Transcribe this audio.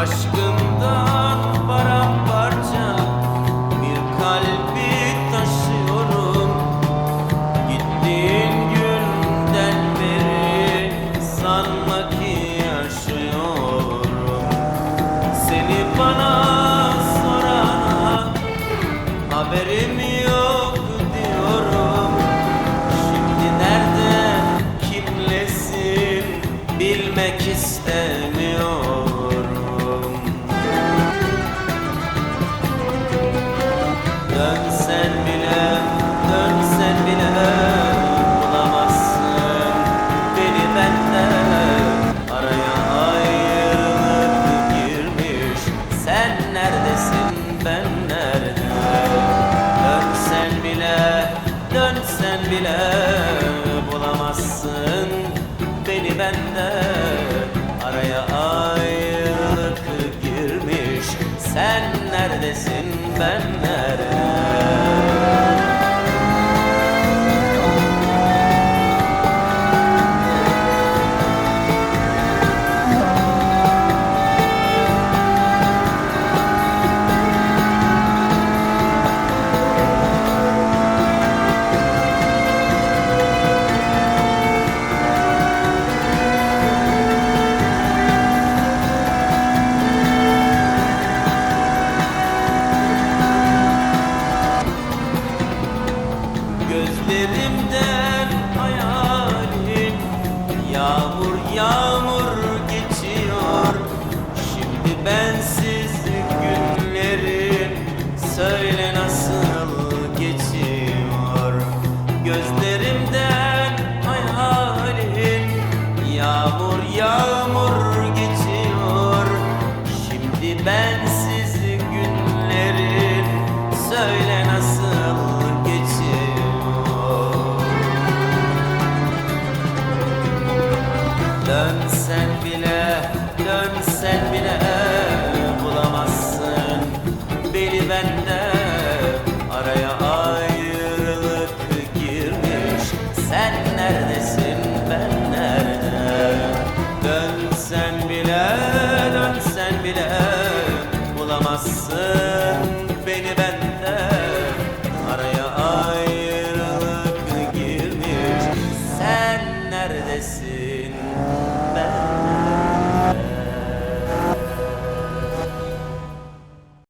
Aşkından paramparça bir kalbi taşıyorum. Gittiğin günden beri sanma yaşıyorum Seni bana sorana haberim yok bile bulamazsın. Beni bende araya ayrılık girmiş. Sen neredesin ben nerede? Gözlerimden hayalin Yağmur yağmur geçiyor. Şimdi bensiz günlerin Söyle nasıl geçiyor? Dönsen bile, dönsen bile Bulamazsın beni ben.